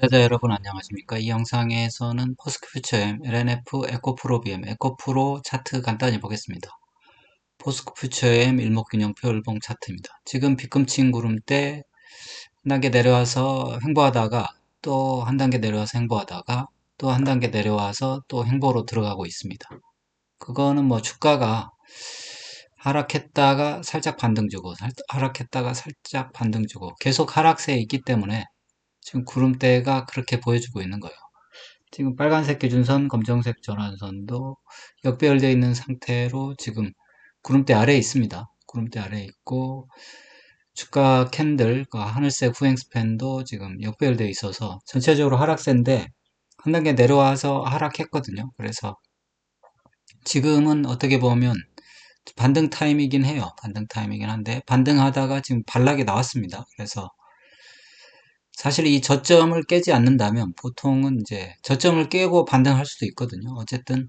투자자 여러분 안녕하십니까? 이 영상에서는 포스크퓨처엠, LNF, 에코프로 BM, 에코프로 차트 간단히 보겠습니다. 포스크퓨처엠 일목균형표 일봉 차트입니다. 지금 빗금친 구름대 한 단계 내려와서 횡보하다가 또 한 단계 내려와서 횡보하다가 또 한 단계 내려와서 또 횡보로 들어가고 있습니다. 그거는 뭐 주가가 하락했다가 살짝 반등 주고 하락했다가 살짝 반등 주고 계속 하락세에 있기 때문에 지금 구름대가 그렇게 보여주고 있는 거예요. 지금 빨간색 기준선, 검정색 전환선도 역배열되어 있는 상태로 지금 구름대 아래에 있습니다. 구름대 아래에 있고 주가 캔들, 그 하늘색 후행 스팬도 지금 역배열되어 있어서 전체적으로 하락세인데 한 단계 내려와서 하락했거든요. 그래서 지금은 어떻게 보면 반등 타임이긴 해요. 반등 타임이긴 한데 반등하다가 지금 반락이 나왔습니다. 그래서 사실 이 저점을 깨지 않는다면 보통은 이제 저점을 깨고 반등할 수도 있거든요. 어쨌든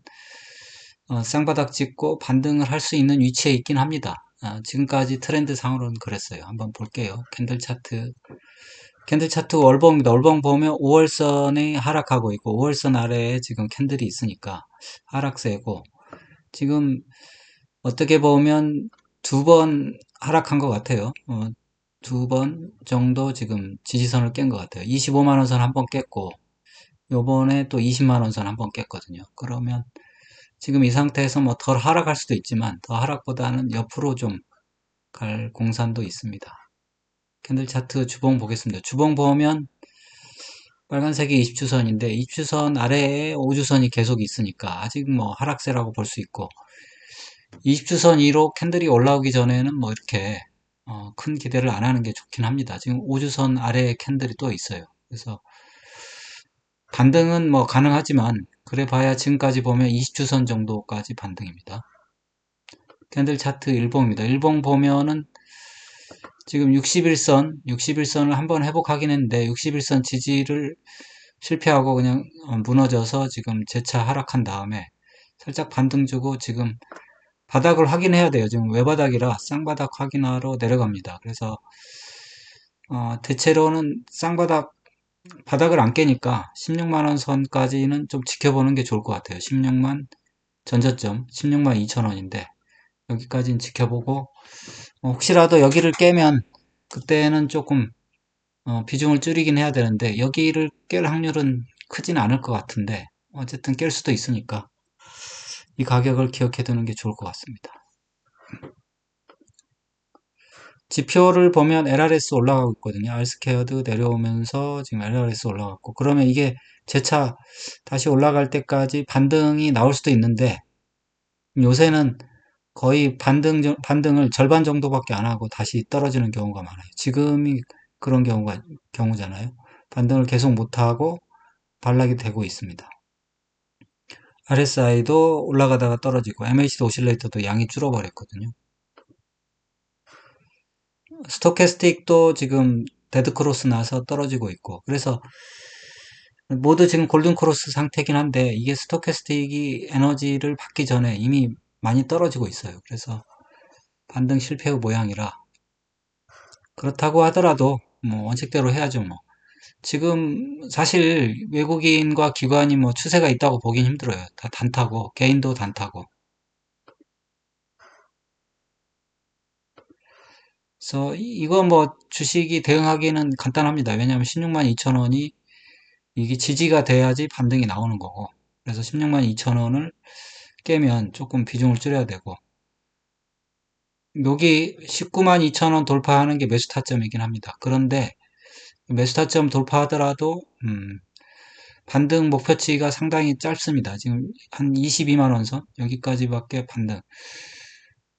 어, 쌍바닥 찍고 반등을 할 수 있는 위치에 있긴 합니다. 아, 지금까지 트렌드 상으로는 그랬어요. 한번 볼게요. 캔들 차트 캔들 차트 월봉입니다. 월봉 보면 5월선이 하락하고 있고 5월선 아래에 지금 캔들이 있으니까 하락세고 지금 어떻게 보면 두 번 하락한 것 같아요. 어, 두 번 정도 지금 지지선을 깬 것 같아요. 25만원 선 한 번 깼고 요번에 또 20만원 선 한 번 깼거든요. 그러면 지금 이 상태에서 뭐 덜 하락할 수도 있지만 더 하락보다는 옆으로 좀 갈 공산도 있습니다. 캔들 차트 주봉 보겠습니다. 주봉 보면 빨간색이 20주선인데 20주선 아래에 5주선이 계속 있으니까 아직 뭐 하락세라고 볼 수 있고 20주선 위로 캔들이 올라오기 전에는 뭐 이렇게 어, 큰 기대를 안 하는 게 좋긴 합니다. 지금 5주선 아래에 캔들이 또 있어요. 그래서 반등은 뭐 가능하지만 그래 봐야 지금까지 보면 20주선 정도까지 반등입니다. 캔들 차트 일봉입니다. 일봉 보면은 지금 61선, 61선을 한번 회복하긴 했는데 61선 지지를 실패하고 그냥 무너져서 지금 재차 하락한 다음에 살짝 반등 주고 지금 바닥을 확인해야 돼요. 지금 외바닥이라 쌍바닥 확인하러 내려갑니다. 그래서 어, 대체로는 쌍바닥 바닥을 안 깨니까 16만원 선까지는 좀 지켜보는 게 좋을 것 같아요. 16만 전저점 16만 2천원인데 여기까지는 지켜보고 어, 혹시라도 여기를 깨면 그때는 조금 어, 비중을 줄이긴 해야 되는데 여기를 깰 확률은 크진 않을 것 같은데 어쨌든 깰 수도 있으니까 이 가격을 기억해 두는 게 좋을 것 같습니다. 지표를 보면 LRS 올라가고 있거든요. 알스케어드 내려오면서 지금 LRS 올라갔고 그러면 이게 재차 다시 올라갈 때까지 반등이 나올 수도 있는데 요새는 거의 반등, 반등을 절반 정도밖에 안 하고 다시 떨어지는 경우가 많아요. 지금이 그런 경우가, 경우잖아요. 반등을 계속 못하고 반락이 되고 있습니다. RSI도 올라가다가 떨어지고 MACD 오실레이터도 양이 줄어버렸거든요. 스토캐스틱도 지금 데드크로스 나서 떨어지고 있고 그래서 모두 지금 골든크로스 상태긴 한데 이게 스토캐스틱이 에너지를 받기 전에 이미 많이 떨어지고 있어요. 그래서 반등 실패 후 모양이라 그렇다고 하더라도 뭐 원칙대로 해야죠 뭐. 지금 사실 외국인과 기관이 뭐 추세가 있다고 보긴 힘들어요. 다 단타고 개인도 단타고. 그래서 이거 뭐 주식이 대응하기는 간단합니다. 왜냐하면 16만 2천 원이 이게 지지가 돼야지 반등이 나오는 거고. 그래서 16만 2천 원을 깨면 조금 비중을 줄여야 되고. 여기 19만 2천 원 돌파하는 게 매수 타점이긴 합니다. 그런데 매수타점 돌파하더라도 음, 반등 목표치가 상당히 짧습니다. 지금 한 22만원 선 여기까지밖에 반등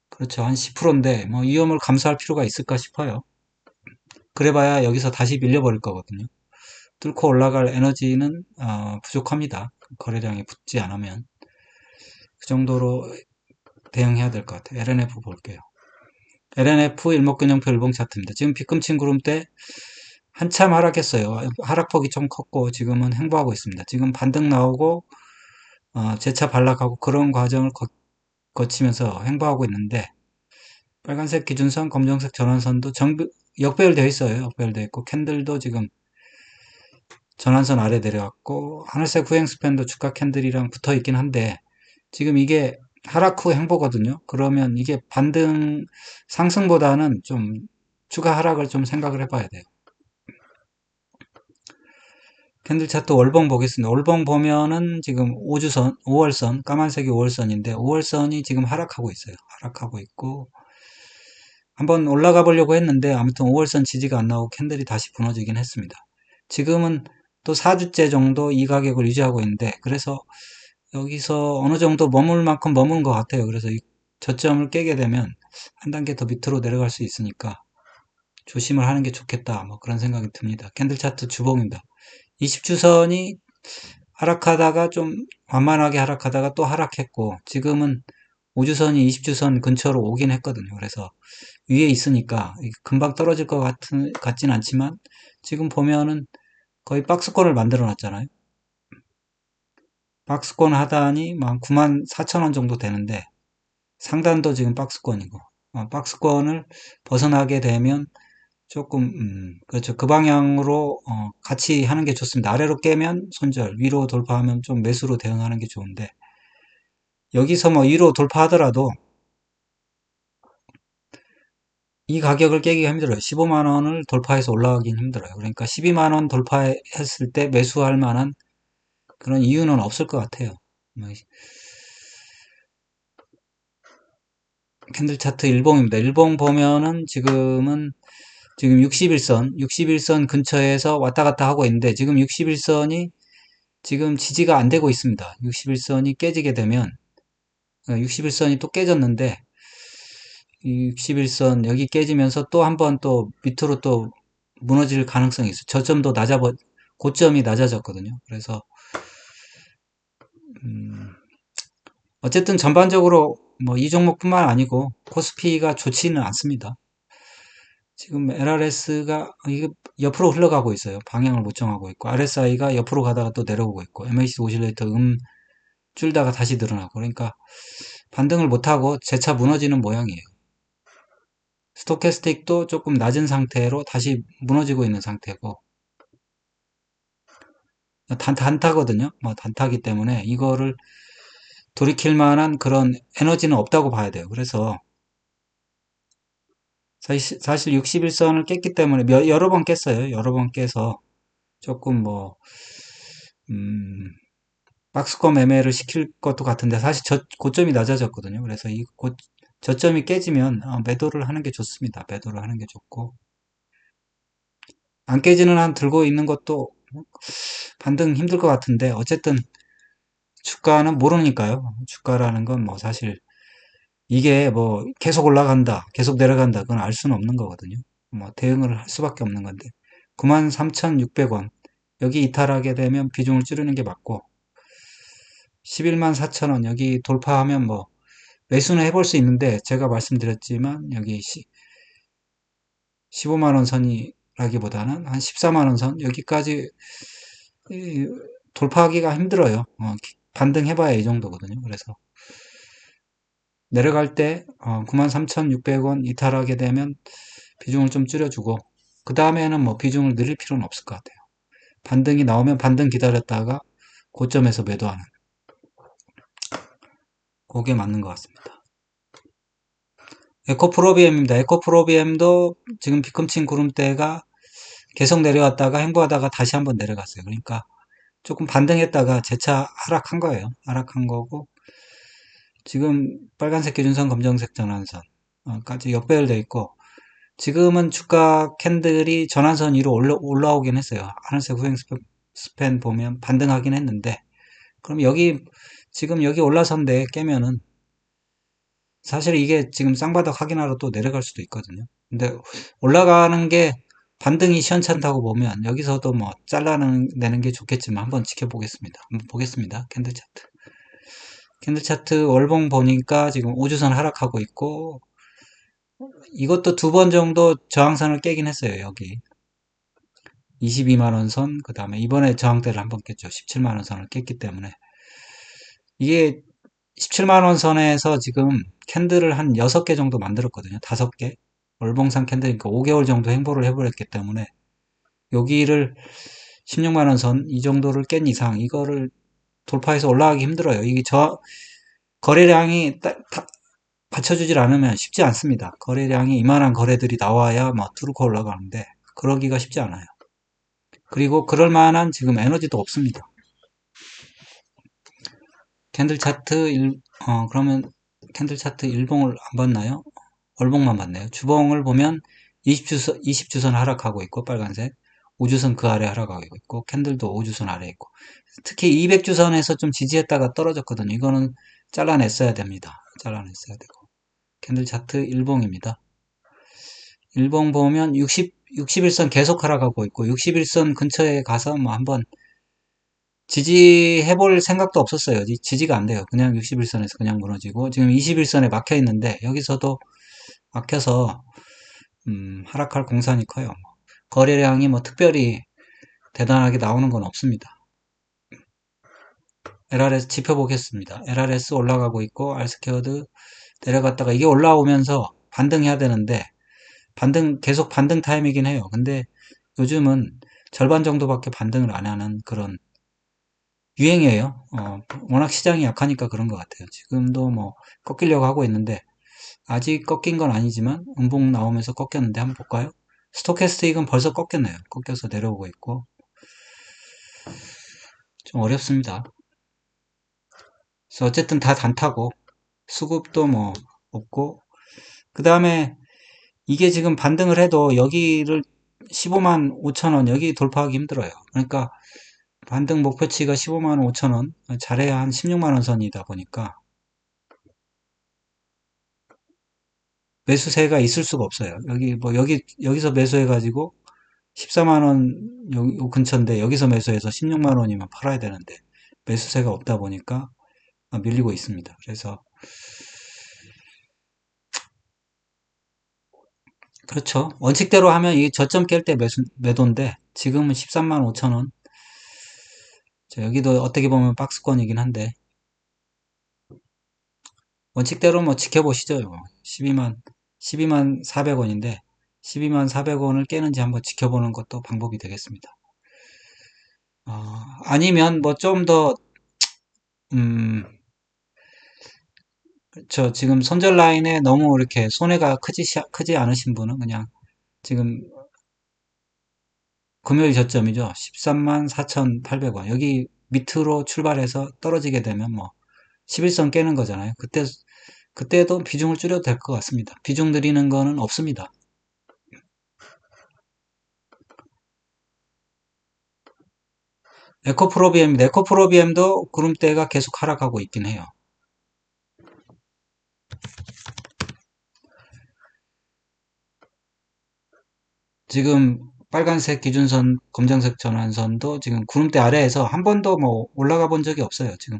그렇죠. 한 10%인데 뭐 위험을 감수할 필요가 있을까 싶어요. 그래봐야 여기서 다시 밀려버릴 거거든요. 뚫고 올라갈 에너지는 어, 부족합니다. 거래량이 붙지 않으면 그 정도로 대응해야 될 것 같아요. LNF 볼게요. LNF 일목균형표 일봉 차트입니다. 지금 비금친 구름 때 한참 하락했어요. 하락폭이 좀 컸고 지금은 행보하고 있습니다. 지금 반등 나오고 어, 재차 반락하고 그런 과정을 거, 거치면서 행보하고 있는데 빨간색 기준선, 검정색 전환선도 정 역배열되어 있어요. 역배열되어 있고 캔들도 지금 전환선 아래 내려왔고 하늘색 후행 스팬도 주가 캔들이랑 붙어 있긴 한데 지금 이게 하락 후 행보거든요. 그러면 이게 반등 상승보다는 좀 추가 하락을 좀 생각을 해봐야 돼요. 캔들 차트 월봉 보겠습니다. 월봉 보면은 지금 5주선, 5월선, 까만색이 5월선인데 5월선이 지금 하락하고 있어요. 하락하고 있고 한번 올라가 보려고 했는데 아무튼 5월선 지지가 안 나오고 캔들이 다시 무너지긴 했습니다. 지금은 또 4주째 정도 이 가격을 유지하고 있는데 그래서 여기서 어느 정도 머물 만큼 머무는 것 같아요. 그래서 이 저점을 깨게 되면 한 단계 더 밑으로 내려갈 수 있으니까 조심을 하는 게 좋겠다. 뭐 그런 생각이 듭니다. 캔들 차트 주봉입니다. 20주선이 하락하다가 좀 완만하게 하락하다가 또 하락했고 지금은 5주선이 20주선 근처로 오긴 했거든요. 그래서 위에 있으니까 금방 떨어질 것 같은, 같진 않지만 지금 보면은 거의 박스권을 만들어 놨잖아요. 박스권 하단이 막 9만 4천 원 정도 되는데 상단도 지금 박스권이고 어, 박스권을 벗어나게 되면 조금 음, 그렇죠. 그 방향으로 어, 같이 하는 게 좋습니다. 아래로 깨면 손절, 위로 돌파하면 좀 매수로 대응하는 게 좋은데 여기서 뭐 위로 돌파하더라도 이 가격을 깨기가 힘들어요. 15만 원을 돌파해서 올라가긴 힘들어요. 그러니까 12만 원 돌파했을 때 매수할 만한 그런 이유는 없을 것 같아요. 뭐, 캔들 차트 일봉입니다. 일봉 보면은 지금은 지금 61선, 61선 근처에서 왔다 갔다 하고 있는데 지금 61선이 지금 지지가 안 되고 있습니다. 61선이 깨지게 되면 61선이 어, 또 깨졌는데 61선 여기 깨지면서 또 한 번 또 밑으로 또 무너질 가능성이 있어요. 저점도 낮아 고점이 낮아졌거든요. 그래서 음, 어쨌든 전반적으로 뭐 이 종목뿐만 아니고 코스피가 좋지는 않습니다. 지금 LRS가 이게 옆으로 흘러가고 있어요. 방향을 못 정하고 있고 RSI가 옆으로 가다가 또 내려오고 있고 MACD 오실레이터 음 줄다가 다시 늘어나고 그러니까 반등을 못하고 재차 무너지는 모양이에요. 스토캐스틱도 조금 낮은 상태로 다시 무너지고 있는 상태고 단, 단타거든요. 뭐 단타기 때문에 이거를 돌이킬 만한 그런 에너지는 없다고 봐야 돼요. 그래서 사실, 사실 61선을 깼기 때문에 몇, 여러 번 깼어요. 여러 번 깨서 조금 뭐 음, 박스권 매매를 시킬 것도 같은데 사실 저, 고점이 낮아졌거든요. 그래서 이 고, 저점이 깨지면 어, 매도를 하는 게 좋습니다. 매도를 하는 게 좋고 안 깨지는 한 들고 있는 것도 반등 힘들 것 같은데 어쨌든 주가는 모르니까요. 주가라는 건 뭐 사실 이게 뭐 계속 올라간다, 계속 내려간다, 그건 알 수는 없는 거거든요. 뭐 대응을 할 수밖에 없는 건데 93,600원 여기 이탈하게 되면 비중을 줄이는 게 맞고 11만 4천원 여기 돌파하면 뭐 매수는 해볼 수 있는데 제가 말씀드렸지만 여기 15만원 선이라기보다는 한 14만원 선 여기까지 돌파하기가 힘들어요. 어, 반등해봐야 이 정도거든요. 그래서 내려갈 때 93,600원 어, 이탈하게 되면 비중을 좀 줄여주고 그 다음에는 뭐 비중을 늘릴 필요는 없을 것 같아요. 반등이 나오면 반등 기다렸다가 고점에서 매도하는 그게 맞는 것 같습니다. 에코프로비엠입니다. 에코프로비엠도 지금 비금친 구름대가 계속 내려왔다가 행보하다가 다시 한번 내려갔어요. 그러니까 조금 반등했다가 재차 하락한 거예요. 하락한 거고 지금 빨간색 기준선, 검정색 전환선까지 역배열되어 있고 지금은 주가 캔들이 전환선 위로 올라, 올라오긴 했어요. 하늘색 후행 스팬 보면 반등하긴 했는데 그럼 여기 지금 여기 올라선데 깨면은 사실 이게 지금 쌍바닥 확인하러 또 내려갈 수도 있거든요. 근데 올라가는 게 반등이 시원찮다고 보면 여기서도 뭐 잘라내는 게 좋겠지만 한번 지켜보겠습니다. 한번 보겠습니다. 캔들 차트. 캔들 차트 월봉 보니까 지금 5주선 하락하고 있고 이것도 두 번 정도 저항선을 깨긴 했어요. 여기 22만원 선, 그 다음에 이번에 저항대를 한 번 깼죠. 17만원 선을 깼기 때문에 이게 17만원 선에서 지금 캔들을 한 6개 정도 만들었거든요. 5개. 월봉상 캔들이니까 5개월 정도 행보를 해버렸기 때문에 여기를 16만원 선 이 정도를 깬 이상 이거를 돌파해서 올라가기 힘들어요. 이게 저 거래량이 딱, 딱 받쳐주질 않으면 쉽지 않습니다. 거래량이 이만한 거래들이 나와야 뭐 뚫고 올라가는데 그러기가 쉽지 않아요. 그리고 그럴 만한 지금 에너지도 없습니다. 캔들 차트 일, 어, 그러면 캔들 차트 일봉을 안 봤나요? 월봉만 봤네요. 주봉을 보면 20주선, 20주선 하락하고 있고 빨간색 5주선 그 아래 하락하고 있고 캔들도 5주선 아래 있고 특히 200주선에서 좀 지지했다가 떨어졌거든요. 이거는 잘라냈어야 됩니다. 잘라냈어야 되고 캔들 차트 일봉입니다. 일봉 보면 60, 61선 계속 하락하고 있고 61선 근처에 가서 뭐 한번 지지해 볼 생각도 없었어요. 지지가 안 돼요. 그냥 61선에서 그냥 무너지고 지금 21선에 막혀 있는데 여기서도 막혀서 음, 하락할 공산이 커요. 거래량이 뭐 특별히 대단하게 나오는 건 없습니다. LRS 지표 보겠습니다. LRS 올라가고 있고 알스케어드 내려갔다가 이게 올라오면서 반등해야 되는데 반등 계속 반등 타임이긴 해요. 근데 요즘은 절반 정도밖에 반등을 안 하는 그런 유행이에요. 어, 워낙 시장이 약하니까 그런 것 같아요. 지금도 뭐 꺾이려고 하고 있는데 아직 꺾인 건 아니지만 음봉 나오면서 꺾였는데 한번 볼까요? 스토캐스틱은 벌써 꺾였네요. 꺾여서 내려오고 있고 좀 어렵습니다. 그래서 어쨌든 다 단타고 수급도 뭐 없고 그 다음에 이게 지금 반등을 해도 여기를 15만 5천원 여기 돌파하기 힘들어요. 그러니까 반등 목표치가 15만 5천원 잘해야 한 16만원 선이다 보니까 매수세가 있을 수가 없어요. 여기 뭐 여기 여기서 매수해 가지고 14만 원 요, 근처인데 여기서 매수해서 16만 원이면 팔아야 되는데 매수세가 없다 보니까 밀리고 있습니다. 그래서 그렇죠. 원칙대로 하면 이 저점 깰 때 매수 매도인데 지금은 13만 5천 원. 여기도 어떻게 보면 박스권이긴 한데 원칙대로 뭐 지켜보시죠. 12만 12만 400원인데 12만 400원을 깨는지 한번 지켜보는 것도 방법이 되겠습니다. 어, 아니면 뭐 좀 더, 음, 저 지금 손절 라인에 너무 이렇게 손해가 크지, 크지 않으신 분은 그냥 지금 금요일 저점이죠. 13만 4,800원. 여기 밑으로 출발해서 떨어지게 되면 뭐 11선 깨는 거잖아요. 그때 그때도 비중을 줄여도 될 것 같습니다. 비중 들이는 거는 없습니다. 에코프로비엠, 에코프로비엠도 구름대가 계속 하락하고 있긴 해요. 지금 빨간색 기준선, 검정색 전환선도 지금 구름대 아래에서 한 번도 뭐 올라가 본 적이 없어요. 지금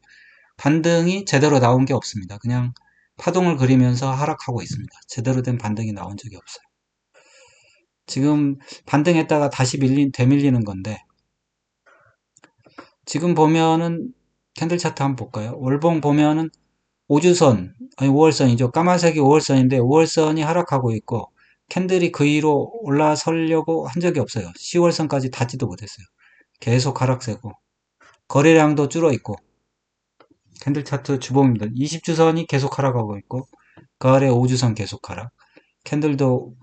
반등이 제대로 나온 게 없습니다. 그냥 파동을 그리면서 하락하고 있습니다. 제대로 된 반등이 나온 적이 없어요. 지금 반등했다가 다시 밀린, 되밀리는 건데, 지금 보면은 캔들 차트 한번 볼까요? 월봉 보면은 5주선, 아니 5월선이죠. 까만색이 5월선인데 5월선이 하락하고 있고, 캔들이 그 위로 올라서려고 한 적이 없어요. 10월선까지 닿지도 못했어요. 계속 하락세고, 거래량도 줄어 있고, 캔들 차트 주봉입니다. 20주선이 계속 하락하고 있고 그 아래 5주선 계속 하락. 캔들도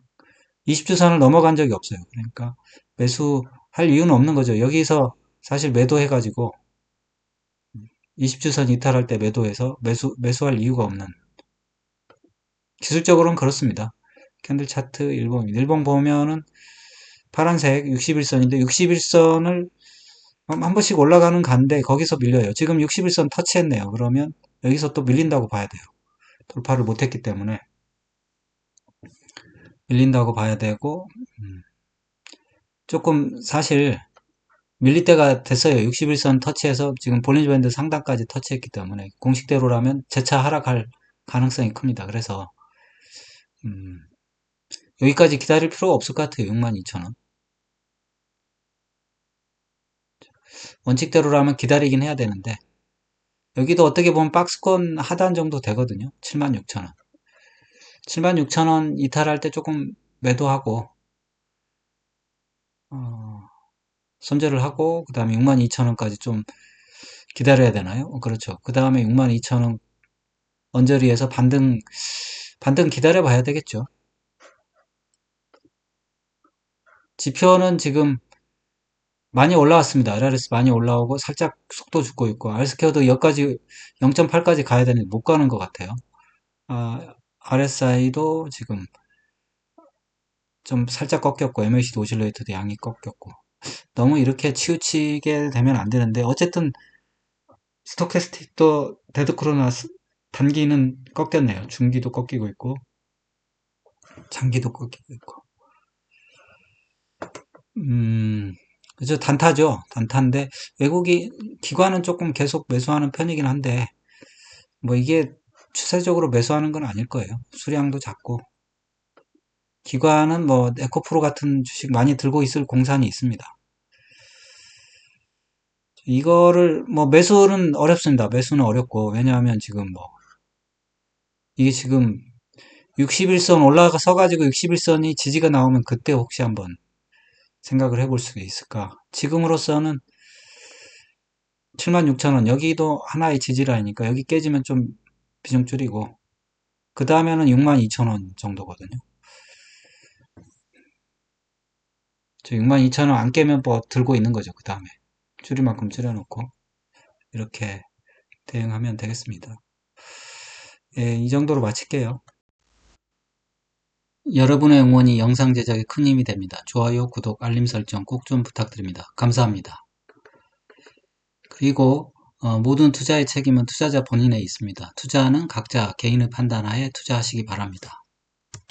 20주선을 넘어간 적이 없어요. 그러니까 매수할 이유는 없는 거죠. 여기서 사실 매도해가지고 20주선 이탈할 때 매도해서 매수, 매수할 이유가 없는 기술적으로는 그렇습니다. 캔들 차트 일봉, 일봉 보면은 파란색 61선인데 61선을 한 번씩 올라가는 간데 거기서 밀려요. 지금 61선 터치했네요. 그러면 여기서 또 밀린다고 봐야 돼요. 돌파를 못했기 때문에 밀린다고 봐야 되고 음, 조금 사실 밀릴 때가 됐어요. 61선 터치해서 지금 볼린저 밴드 상단까지 터치했기 때문에 공식대로라면 재차 하락할 가능성이 큽니다. 그래서 음, 여기까지 기다릴 필요가 없을 것 같아요. 62,000원. 원칙대로라면 기다리긴 해야 되는데 여기도 어떻게 보면 박스권 하단 정도 되거든요. 76,000원. 76,000원 이탈할 때 조금 매도하고 어, 손절을 하고 그 다음에 62,000원까지 좀 기다려야 되나요? 어, 그렇죠. 그 다음에 62,000원 언저리에서 반등 반등 기다려 봐야 되겠죠. 지표는 지금 많이 올라왔습니다. RRS 많이 올라오고 살짝 속도 죽고 있고 알스케어도 여기까지 0.8까지 가야 되는데 못 가는 것 같아요. 아, RSI도 지금 좀 살짝 꺾였고 MACD 오실레이터도 양이 꺾였고 너무 이렇게 치우치게 되면 안 되는데 어쨌든 스토캐스틱도 데드크로나 단기는 꺾였네요. 중기도 꺾이고 있고 장기도 꺾이고 있고 음 그죠 단타죠 단타인데 외국이 기관은 조금 계속 매수하는 편이긴 한데 뭐 이게 추세적으로 매수하는 건 아닐 거예요. 수량도 작고 기관은 뭐 에코프로 같은 주식 많이 들고 있을 공산이 있습니다. 이거를 뭐 매수는 어렵습니다. 매수는 어렵고 왜냐하면 지금 뭐 이게 지금 61선 올라가 가지고 61선이 지지가 나오면 그때 혹시 한번 생각을 해볼 수 있을까? 지금으로서는 76,000원 여기도 하나의 지지라니까 여기 깨지면 좀 비중 줄이고 그 다음에는 62,000원 정도거든요. 62,000원 안 깨면 뭐 들고 있는 거죠. 그 다음에 줄일 만큼 줄여놓고 이렇게 대응하면 되겠습니다. 예, 이 정도로 마칠게요. 여러분의 응원이 영상 제작에 큰 힘이 됩니다. 좋아요, 구독, 알림 설정 꼭 좀 부탁드립니다. 감사합니다. 그리고 어, 모든 투자의 책임은 투자자 본인에 있습니다. 투자는 각자 개인의 판단하에 투자하시기 바랍니다.